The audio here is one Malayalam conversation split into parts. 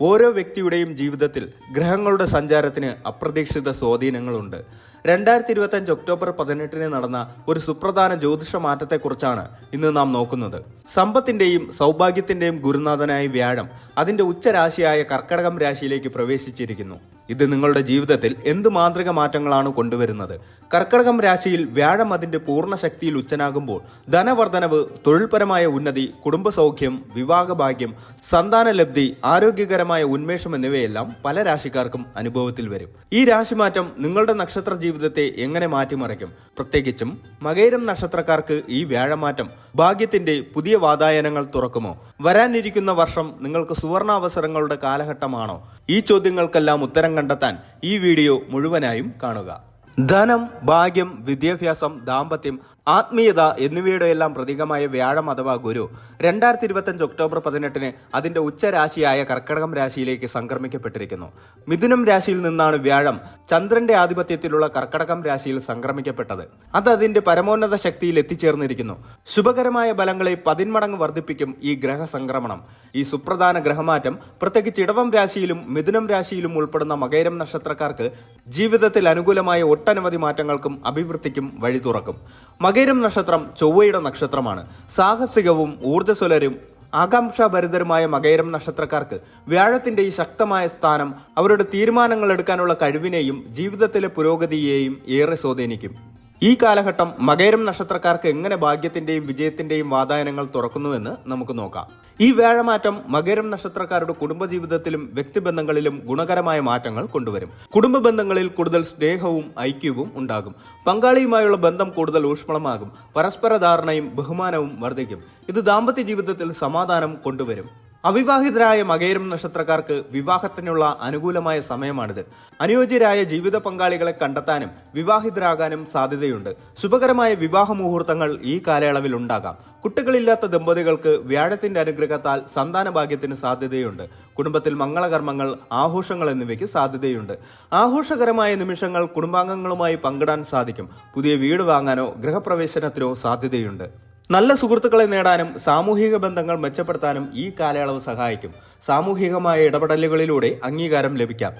ഓരോ വ്യക്തിയുടെയും ജീവിതത്തിൽ ഗ്രഹങ്ങളുടെ സഞ്ചാരത്തിന് അപ്രതീക്ഷിത സ്വാധീനങ്ങളുണ്ട്. രണ്ടായിരത്തി ഇരുപത്തഞ്ച് ഒക്ടോബർ പതിനെട്ടിന് നടന്ന ഒരു സുപ്രധാന ജ്യോതിഷ മാറ്റത്തെക്കുറിച്ചാണ് ഇന്ന് നാം നോക്കുന്നത്. സമ്പത്തിന്റെയും സൗഭാഗ്യത്തിന്റെയും ഗുരുനാഥനായ വ്യാഴം അതിന്റെ ഉച്ചരാശിയായ കർക്കടകം രാശിയിലേക്ക് പ്രവേശിച്ചിരിക്കുന്നു. ഇത് നിങ്ങളുടെ ജീവിതത്തിൽ എന്ത് മാന്ത്രിക മാറ്റങ്ങളാണ് കൊണ്ടുവരുന്നത്? കർക്കടകം രാശിയിൽ വ്യാഴം അതിന്റെ പൂർണ ശക്തിയിൽ ഉച്ചനാകുമ്പോൾ ധനവർദ്ധനവ് തൊഴിൽപരമായ ഉന്നതി കുടുംബസൗഖ്യം വിവാഹഭാഗ്യം സന്താനലബ്ധി ആരോഗ്യകരമായ ഉന്മേഷം എന്നിവയെല്ലാം പല രാശിക്കാർക്കും അനുഭവത്തിൽ വരും. ഈ രാശിമാറ്റം നിങ്ങളുടെ നക്ഷത്ര ജീവിതത്തെ എങ്ങനെ മാറ്റിമറിക്കും? പ്രത്യേകിച്ചും മകേരം നക്ഷത്രക്കാർക്ക് ഈ വ്യാഴമാറ്റം ഭാഗ്യത്തിന്റെ പുതിയ വാതായനങ്ങൾ തുറക്കുമോ? വരാനിരിക്കുന്ന വർഷം നിങ്ങൾക്ക് സുവർണാവസരങ്ങളുടെ കാലഘട്ടമാണോ? ഈ ചോദ്യങ്ങൾക്കെല്ലാം ഉത്തരം കണ്ടെത്താൻ ഈ വീഡിയോ മുഴുവനായും കാണുക. ധനം ഭാഗ്യം വിദ്യാഭ്യാസം ദാമ്പത്യം ആത്മീയത എന്നിവയുടെ എല്ലാം പ്രതീകമായ വ്യാഴം അഥവാ ഗുരു. രണ്ടായിരത്തി ഇരുപത്തഞ്ച് ഒക്ടോബർ പതിനെട്ടിന് അതിന്റെ ഉച്ചരാശിയായ കർക്കടകം രാശിയിലേക്ക് സംക്രമിക്കപ്പെട്ടിരിക്കുന്നു. മിഥുനം രാശിയിൽ നിന്നാണ് വ്യാഴം ചന്ദ്രന്റെ ആധിപത്യത്തിലുള്ള കർക്കടകം രാശിയിൽ സംക്രമിക്കപ്പെട്ടത്. അത് അതിന്റെ പരമോന്നത ശക്തിയിൽ എത്തിച്ചേർന്നിരിക്കുന്നു. ശുഭകരമായ ബലങ്ങളെ പതിന്മടങ്ങ് വർദ്ധിപ്പിക്കും ഈ ഗ്രഹ സംക്രമണം ഈ സുപ്രധാന ഗ്രഹമാറ്റം പ്രത്യേകിച്ച് ഇടവം രാശിയിലും മിഥുനം രാശിയിലും ഉൾപ്പെടുന്ന മകേരം നക്ഷത്രക്കാർക്ക് ജീവിതത്തിൽ അനുകൂലമായ ഒട്ടനവധി മാറ്റങ്ങൾക്കും അഭിവൃദ്ധിക്കും വഴി തുറക്കും. മകേരം നക്ഷത്രം ചൊവ്വയുടെ നക്ഷത്രമാണ്. സാഹസികവും ഊർജസ്വലരും ആകാംക്ഷാഭരിതരുമായ മകൈരം നക്ഷത്രക്കാർക്ക് വ്യാഴത്തിന്റെ ഈ ശക്തമായ സ്ഥാനം അവരുടെ തീരുമാനങ്ങൾ എടുക്കാനുള്ള കഴിവിനെയും ജീവിതത്തിലെ പുരോഗതിയെയും ഏറെ സ്വാധീനിക്കും. ഈ കാലഘട്ടം മകേരം നക്ഷത്രക്കാർക്ക് എങ്ങനെ ഭാഗ്യത്തിന്റെയും വിജയത്തിന്റെയും വാതായനങ്ങൾ തുറക്കുന്നുവെന്ന് നമുക്ക് നോക്കാം. ഈ വ്യാഴമാറ്റം മകേരം നക്ഷത്രക്കാരുടെ കുടുംബജീവിതത്തിലും വ്യക്തിബന്ധങ്ങളിലും ഗുണകരമായ മാറ്റങ്ങൾ കൊണ്ടുവരും. കുടുംബ ബന്ധങ്ങളിൽ കൂടുതൽ സ്നേഹവും ഐക്യവും ഉണ്ടാകും. പങ്കാളിയുമായുള്ള ബന്ധം കൂടുതൽ ഊഷ്മളമാകും. പരസ്പര ധാരണയും ബഹുമാനവും വർദ്ധിക്കും. ഇത് ദാമ്പത്യ ജീവിതത്തിൽ സമാധാനം കൊണ്ടുവരും. അവിവാഹിതരായ മകേരം നക്ഷത്രക്കാർക്ക് വിവാഹത്തിനുള്ള അനുകൂലമായ സമയമാണിത്. അനുയോജ്യരായ ജീവിത പങ്കാളികളെ കണ്ടെത്താനും വിവാഹിതരാകാനും സാധ്യതയുണ്ട്. ശുഭകരമായ വിവാഹ മുഹൂർത്തങ്ങൾ ഈ കാലയളവിൽ ഉണ്ടാകാം. കുട്ടികളില്ലാത്ത ദമ്പതികൾക്ക് വ്യാഴത്തിന്റെ അനുഗ്രഹത്താൽ സന്താന ഭാഗ്യത്തിന് സാധ്യതയുണ്ട്. കുടുംബത്തിൽ മംഗളകർമ്മങ്ങൾ ആഘോഷങ്ങൾ എന്നിവയ്ക്ക് സാധ്യതയുണ്ട്. ആഘോഷകരമായ നിമിഷങ്ങൾ കുടുംബാംഗങ്ങളുമായി പങ്കിടാൻ സാധിക്കും. പുതിയ വീട് വാങ്ങാനോ ഗൃഹപ്രവേശനത്തിനോ സാധ്യതയുണ്ട്. നല്ല സുഹൃത്തുക്കളെ നേടാനും സാമൂഹിക ബന്ധങ്ങൾ മെച്ചപ്പെടുത്താനും ഈ കാലയളവ് സഹായിക്കും. സാമൂഹികമായ ഇടപെടലുകളിലൂടെ അംഗീകാരം ലഭിക്കാം.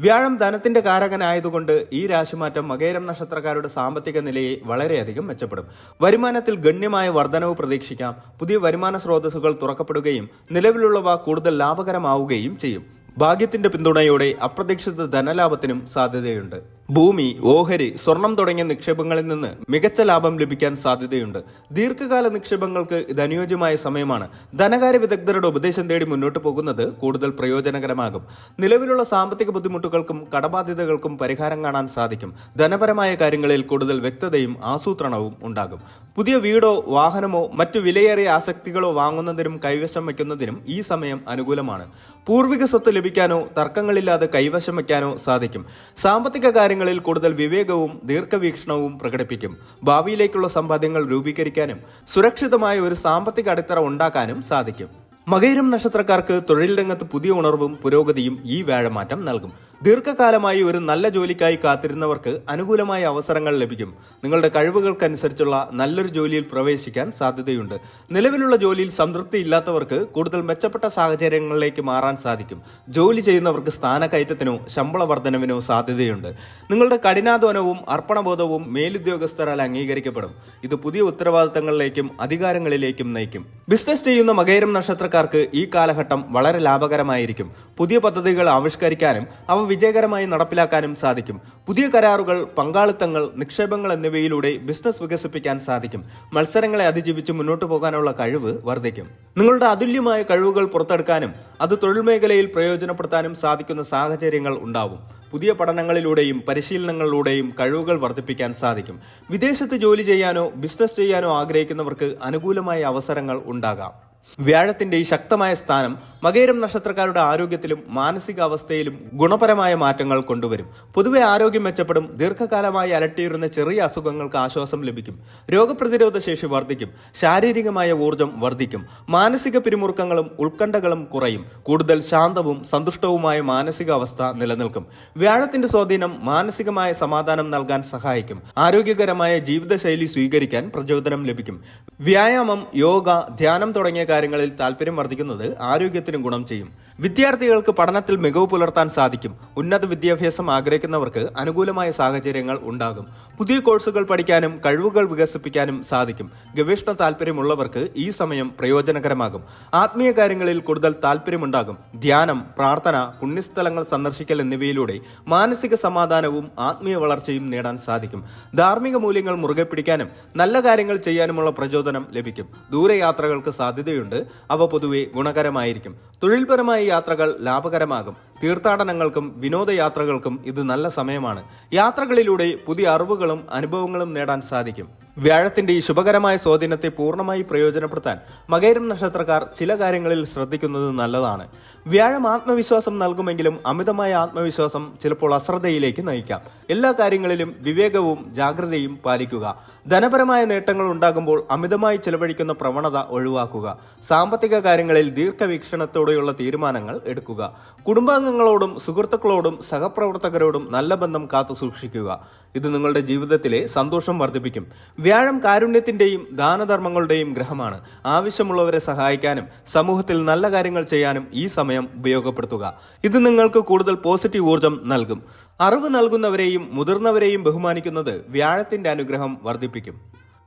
വ്യാഴം ധനത്തിന്റെ കാരകനായതുകൊണ്ട് ഈ രാശിമാറ്റം മകേരം നക്ഷത്രക്കാരുടെ സാമ്പത്തിക നിലയെ വളരെയധികം മെച്ചപ്പെടും. വരുമാനത്തിൽ ഗണ്യമായ വർധനവ് പ്രതീക്ഷിക്കാം. പുതിയ വരുമാന സ്രോതസ്സുകൾ തുറക്കപ്പെടുകയും നിലവിലുള്ളവ കൂടുതൽ ലാഭകരമാവുകയും ചെയ്യും. ഭാഗ്യത്തിന്റെ പിന്തുണയോടെ അപ്രതീക്ഷിത ധനലാഭത്തിനും സാധ്യതയുണ്ട്. ഭൂമി ഓഹരി സ്വർണം തുടങ്ങിയ നിക്ഷേപങ്ങളിൽ നിന്ന് മികച്ച ലാഭം ലഭിക്കാൻ സാധ്യതയുണ്ട്. ദീർഘകാല നിക്ഷേപങ്ങൾക്ക് ഇത് അനുയോജ്യമായ സമയമാണ്. ധനകാര്യ വിദഗ്ധരുടെ ഉപദേശം തേടി മുന്നോട്ട് പോകുന്നത് കൂടുതൽ പ്രയോജനകരമാകും. നിലവിലുള്ള സാമ്പത്തിക ബുദ്ധിമുട്ടുകൾക്കും കടബാധ്യതകൾക്കും പരിഹാരം കാണാൻ സാധിക്കും. ധനപരമായ കാര്യങ്ങളിൽ കൂടുതൽ വ്യക്തതയും ആസൂത്രണവും ഉണ്ടാകും. പുതിയ വീടോ വാഹനമോ മറ്റു വിലയേറിയ ആസക്തികളോ വാങ്ങുന്നതിനും കൈവശം വയ്ക്കുന്നതിനും ഈ സമയം അനുകൂലമാണ്. പൂർവിക സ്വത്ത് ലഭിക്കാനോ തർക്കങ്ങളില്ലാതെ കൈവശം വയ്ക്കാനോ സാധിക്കും. സാമ്പത്തിക കാര്യങ്ങളിൽ കൂടുതൽ വിവേകവും ദീർഘവീക്ഷണവും പ്രകടിപ്പിക്കും. ഭാവിയിലേക്കുള്ള സമ്പാദ്യങ്ങൾ രൂപീകരിക്കാനും സുരക്ഷിതമായ ഒരു സാമ്പത്തിക അടിത്തറ ഉണ്ടാക്കാനും സാധിക്കും. മകയിരം നക്ഷത്രക്കാർക്ക് തൊഴിൽ രംഗത്ത് പുതിയ ഉണർവും പുരോഗതിയും ഈ വ്യാഴമാറ്റം നൽകും. ദീർഘകാലമായി ഒരു നല്ല ജോലിക്കായി കാത്തിരുന്നവർക്ക് അനുകൂലമായ അവസരങ്ങൾ ലഭിക്കും. നിങ്ങളുടെ കഴിവുകൾക്കനുസരിച്ചുള്ള നല്ലൊരു ജോലിയിൽ പ്രവേശിക്കാൻ സാധ്യതയുണ്ട്. നിലവിലുള്ള ജോലിയിൽ സംതൃപ്തി ഇല്ലാത്തവർക്ക് കൂടുതൽ മെച്ചപ്പെട്ട സാഹചര്യങ്ങളിലേക്ക് മാറാൻ സാധിക്കും. ജോലി ചെയ്യുന്നവർക്ക് സ്ഥാനക്കയറ്റത്തിനോ ശമ്പള വർധനവിനോ സാധ്യതയുണ്ട്. നിങ്ങളുടെ കഠിനാധ്വാനവും അർപ്പണബോധവും മേലുദ്യോഗസ്ഥരാൽ അംഗീകരിക്കപ്പെടും. ഇത് പുതിയ ഉത്തരവാദിത്തങ്ങളിലേക്കും അധികാരങ്ങളിലേക്കും നയിക്കും. ബിസിനസ് ചെയ്യുന്ന മകേരം നക്ഷത്രക്കാർക്ക് ഈ കാലഘട്ടം വളരെ ലാഭകരമായിരിക്കും. പുതിയ പദ്ധതികൾ ആവിഷ്കരിക്കാനും അവ വിജയകരമായി നടപ്പിലാക്കാനും സാധിക്കും. പുതിയ കരാറുകൾ പങ്കാളിത്തങ്ങൾ നിക്ഷേപങ്ങൾ എന്നിവയിലൂടെ ബിസിനസ് വികസിപ്പിക്കാൻ സാധിക്കും. മത്സരങ്ങളെ അതിജീവിച്ച് മുന്നോട്ട് പോകാനുള്ള കഴിവ് വർദ്ധിക്കും. നിങ്ങളുടെ അതുല്യമായ കഴിവുകൾ പുറത്തെടുക്കാനും അത് തൊഴിൽ മേഖലയിൽ പ്രയോജനപ്പെടുത്താനും സാധിക്കുന്ന സാഹചര്യങ്ങൾ ഉണ്ടാവും. പുതിയ പഠനങ്ങളിലൂടെയും പരിശീലനങ്ങളിലൂടെയും കഴിവുകൾ വർദ്ധിപ്പിക്കാൻ സാധിക്കും. വിദേശത്ത് ജോലി ചെയ്യാനോ ബിസിനസ് ചെയ്യാനോ ആഗ്രഹിക്കുന്നവർക്ക് അനുകൂലമായ അവസരങ്ങൾ ഉണ്ടാകാം. വ്യാഴത്തിന്റെ ഈ ശക്തമായ സ്ഥാനം മകേരം നക്ഷത്രക്കാരുടെ ആരോഗ്യത്തിലും മാനസികാവസ്ഥയിലും ഗുണപരമായ മാറ്റങ്ങൾ കൊണ്ടുവരും. പൊതുവെ ആരോഗ്യം മെച്ചപ്പെടും ദീർഘകാലമായി അലട്ടിയിരുന്ന ചെറിയ അസുഖങ്ങൾക്ക് ആശ്വാസം ലഭിക്കും. രോഗപ്രതിരോധ ശേഷി വർദ്ധിക്കും ശാരീരികമായ ഊർജം വർദ്ധിക്കും മാനസിക പിരിമുറുക്കങ്ങളും ഉത്കണ്ഠകളും കുറയും കൂടുതൽ ശാന്തവും സന്തുഷ്ടവുമായ മാനസികാവസ്ഥ നിലനിൽക്കും. വ്യാഴത്തിന്റെ സ്വാധീനം മാനസികമായ സമാധാനം നൽകാൻ സഹായിക്കും ആരോഗ്യകരമായ ജീവിതശൈലി സ്വീകരിക്കാൻ പ്രചോദനം ലഭിക്കും. വ്യായാമം യോഗ ധ്യാനം തുടങ്ങിയ കാര്യങ്ങളിൽ താല്പര്യം വർദ്ധിക്കുന്നത് ആരോഗ്യത്തിനും ഗുണം ചെയ്യും. വിദ്യാർത്ഥികൾക്ക് പഠനത്തിൽ മികവ് പുലർത്താൻ സാധിക്കും. ഉന്നത വിദ്യാഭ്യാസം ആഗ്രഹിക്കുന്നവർക്ക് അനുകൂലമായ സാഹചര്യങ്ങൾ ഉണ്ടാകും. പുതിയ കോഴ്സുകൾ പഠിക്കാനും കഴിവുകൾ വികസിപ്പിക്കാനും സാധിക്കും. ഗവേഷണ താല്പര്യമുള്ളവർക്ക് ഈ സമയം പ്രയോജനകരമാകും. ആത്മീയ കാര്യങ്ങളിൽ കൂടുതൽ താല്പര്യമുണ്ടാകും ധ്യാനം പ്രാർത്ഥന പുണ്യസ്ഥലങ്ങൾ സന്ദർശിക്കൽ എന്നിവയിലൂടെ മാനസിക സമാധാനവും ആത്മീയ വളർച്ചയും നേടാൻ സാധിക്കും. ധാർമ്മിക മൂല്യങ്ങൾ മുറുകെ പിടിക്കാനും നല്ല കാര്യങ്ങൾ ചെയ്യാനുമുള്ള പ്രചോദനം ലഭിക്കും. ദൂരയാത്രകൾക്ക് സാധ്യതയുണ്ട്. അവ പൊതുവെ ഗുണകരമായിരിക്കും. തൊഴിൽപരമായ യാത്രകൾ ലാഭകരമാകും. തീർത്ഥാടനങ്ങൾക്കും വിനോദയാത്രകൾക്കും ഇത് നല്ല സമയമാണ്. യാത്രകളിലൂടെ പുതിയ അറിവുകളും അനുഭവങ്ങളും നേടാൻ സാധിക്കും. വ്യാഴത്തിന്റെ ഈ ശുഭകരമായ സ്വാധീനത്തെ പൂർണമായി പ്രയോജനപ്പെടുത്താൻ മകേരം നക്ഷത്രക്കാർ ചില കാര്യങ്ങളിൽ ശ്രദ്ധിക്കുന്നത് നല്ലതാണ്. വ്യാഴം ആത്മവിശ്വാസം നൽകുമെങ്കിലും അമിതമായ ആത്മവിശ്വാസം ചിലപ്പോൾ അശ്രദ്ധയിലേക്ക് നയിക്കാം. എല്ലാ കാര്യങ്ങളിലും വിവേകവും ജാഗ്രതയും പാലിക്കുക. ധനപരമായ നേട്ടങ്ങൾ ഉണ്ടാകുമ്പോൾ അമിതമായി ചെലവഴിക്കുന്ന പ്രവണത ഒഴിവാക്കുക. സാമ്പത്തിക കാര്യങ്ങളിൽ ദീർഘവീക്ഷണത്തോടെയുള്ള തീരുമാനങ്ങൾ എടുക്കുക. കുടുംബാംഗങ്ങളോടും സുഹൃത്തുക്കളോടും സഹപ്രവർത്തകരോടും നല്ല ബന്ധം കാത്തു സൂക്ഷിക്കുക ഇത് നിങ്ങളുടെ ജീവിതത്തിലെ സന്തോഷം വർദ്ധിപ്പിക്കും. വ്യാഴം കാരുണ്യത്തിന്റെയും ദാനധർമ്മങ്ങളുടെയും ഗ്രഹമാണ്. ആവശ്യമുള്ളവരെ സഹായിക്കാനും സമൂഹത്തിൽ നല്ല കാര്യങ്ങൾ ചെയ്യാനും ഈ സമയം ഉപയോഗപ്പെടുത്തുക. ഇത് നിങ്ങൾക്ക് കൂടുതൽ പോസിറ്റീവ് ഊർജം നൽകും. അറിവ് നൽകുന്നവരെയും മുതിർന്നവരെയും ബഹുമാനിക്കുന്നത് വ്യാഴത്തിന്റെ അനുഗ്രഹം വർദ്ധിപ്പിക്കും.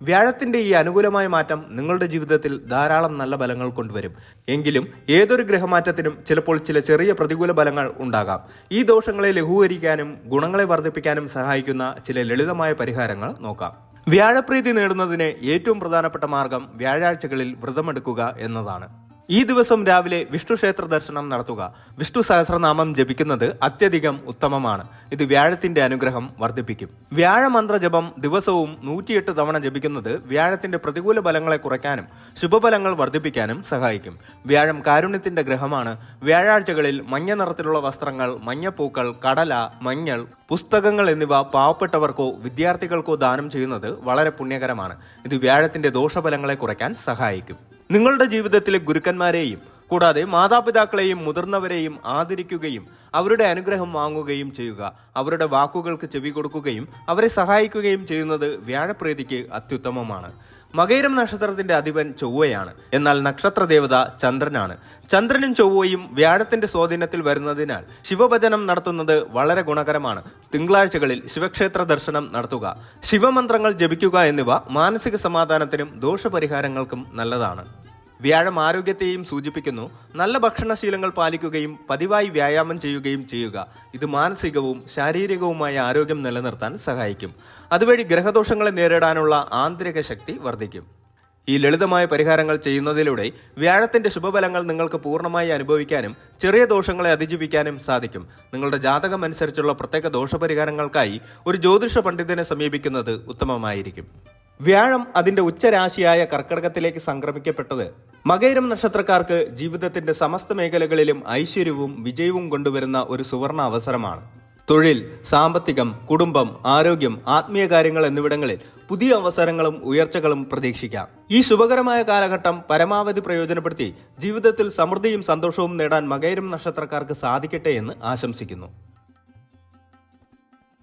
വ്യാഴത്തിന്റെ ഈ അനുകൂലമായ മാറ്റം നിങ്ങളുടെ ജീവിതത്തിൽ ധാരാളം നല്ല ഫലങ്ങൾ കൊണ്ടുവരും. എങ്കിലും ഏതൊരു ഗ്രഹമാറ്റത്തിനും ചിലപ്പോൾ ചില ചെറിയ പ്രതികൂല ഫലങ്ങൾ ഉണ്ടാകാം. ഈ ദോഷങ്ങളെ ലഘൂകരിക്കാനും ഗുണങ്ങളെ വർദ്ധിപ്പിക്കാനും സഹായിക്കുന്ന ചില ലളിതമായ പരിഹാരങ്ങൾ നോക്കാം. വ്യാഴപ്രീതി നേടുന്നതിന് ഏറ്റവും പ്രധാനപ്പെട്ട മാർഗം വ്യാഴാഴ്ചകളിൽ വ്രതമെടുക്കുക എന്നതാണ് ഈ ദിവസം രാവിലെ വിഷ്ണു ക്ഷേത്ര ദർശനം നടത്തുക. വിഷ്ണു സഹസ്രനാമം ജപിക്കുന്നത് അത്യധികം ഉത്തമമാണ്. ഇത് വ്യാഴത്തിന്റെ അനുഗ്രഹം വർദ്ധിപ്പിക്കും. വ്യാഴമന്ത്ര ജപം ദിവസവും നൂറ്റിയെട്ട് തവണ ജപിക്കുന്നത് വ്യാഴത്തിന്റെ പ്രതികൂല ഫലങ്ങളെ കുറയ്ക്കാനും ശുഭഫലങ്ങൾ വർദ്ധിപ്പിക്കാനും സഹായിക്കും. വ്യാഴം കാരുണ്യത്തിന്റെ ഗ്രഹമാണ്. വ്യാഴാഴ്ചകളിൽ മഞ്ഞ നിറത്തിലുള്ള വസ്ത്രങ്ങൾ മഞ്ഞപ്പൂക്കൾ കടല മഞ്ഞൾ പുസ്തകങ്ങൾ എന്നിവ പാവപ്പെട്ടവർക്കോ വിദ്യാർത്ഥികൾക്കോ ദാനം ചെയ്യുന്നത് വളരെ പുണ്യകരമാണ്. ഇത് വ്യാഴത്തിന്റെ ദോഷഫലങ്ങളെ കുറയ്ക്കാൻ സഹായിക്കും. നിങ്ങളുടെ ജീവിതത്തിലെ ഗുരുക്കന്മാരെയും കൂടാതെ മാതാപിതാക്കളെയും മുതിർന്നവരെയും ആദരിക്കുകയും അവരുടെ അനുഗ്രഹം വാങ്ങുകയും ചെയ്യുക. അവരുടെ വാക്കുകൾക്ക് ചെവി കൊടുക്കുകയും അവരെ സഹായിക്കുകയും ചെയ്യുന്നത് വ്യാഴപ്രീതിക്ക് അത്യുത്തമമാണ്. മകൈരം നക്ഷത്രത്തിന്റെ അധിപൻ ചൊവ്വയാണ്. എന്നാൽ നക്ഷത്ര ദേവത ചന്ദ്രനാണ്. ചന്ദ്രനും ചൊവ്വയും വ്യാഴത്തിന്റെ സ്വാധീനത്തിൽ വരുന്നതിനാൽ ശിവഭജനം നടത്തുന്നത് വളരെ ഗുണകരമാണ്. തിങ്കളാഴ്ചകളിൽ ശിവക്ഷേത്ര ദർശനം നടത്തുക. ശിവമന്ത്രങ്ങൾ ജപിക്കുക എന്നിവ മാനസിക സമാധാനത്തിനും ദോഷപരിഹാരങ്ങൾക്കും നല്ലതാണ്. വ്യാഴം ആരോഗ്യത്തെയും സൂചിപ്പിക്കുന്നു. നല്ല ഭക്ഷണശീലങ്ങൾ പാലിക്കുകയും പതിവായി വ്യായാമം ചെയ്യുകയും ചെയ്യുക. ഇത് മാനസികവും ശാരീരികവുമായ ആരോഗ്യം നിലനിർത്താൻ സഹായിക്കും. അതുവഴി ഗ്രഹദോഷങ്ങളെ നേരിടാനുള്ള ആന്തരിക ശക്തി വർദ്ധിക്കും. ഈ ലളിതമായ പരിഹാരങ്ങൾ ചെയ്യുന്നതിലൂടെ വ്യാഴത്തിന്റെ ശുഭഫലങ്ങൾ നിങ്ങൾക്ക് പൂർണമായി അനുഭവിക്കാനും ചെറിയ ദോഷങ്ങളെ അതിജീവിക്കാനും സാധിക്കും. നിങ്ങളുടെ ജാതകം അനുസരിച്ചുള്ള പ്രത്യേക ദോഷപരിഹാരങ്ങൾക്കായി ഒരു ജ്യോതിഷ പണ്ഡിതനെ സമീപിക്കുന്നത് ഉത്തമമായിരിക്കും. വ്യാഴം അതിന്റെ ഉച്ചരാശിയായ കർക്കടകത്തിലേക്ക് സംക്രമിക്കപ്പെട്ടത്. മകൈരം നക്ഷത്രക്കാർക്ക് ജീവിതത്തിന്റെ സമസ്ത മേഖലകളിലും ഐശ്വര്യവും വിജയവും കൊണ്ടുവരുന്ന ഒരു സുവർണ അവസരമാണ്. തൊഴിൽ സാമ്പത്തികം കുടുംബം ആരോഗ്യം ആത്മീയ കാര്യങ്ങൾ എന്നിവിടങ്ങളിൽ പുതിയ അവസരങ്ങളും ഉയർച്ചകളും പ്രതീക്ഷിക്കാം. ഈ ശുഭകരമായ കാലഘട്ടം പരമാവധി പ്രയോജനപ്പെടുത്തി ജീവിതത്തിൽ സമൃദ്ധിയും സന്തോഷവും നേടാൻ മകൈരം നക്ഷത്രക്കാർക്ക് സാധിക്കട്ടെ എന്ന് ആശംസിക്കുന്നു.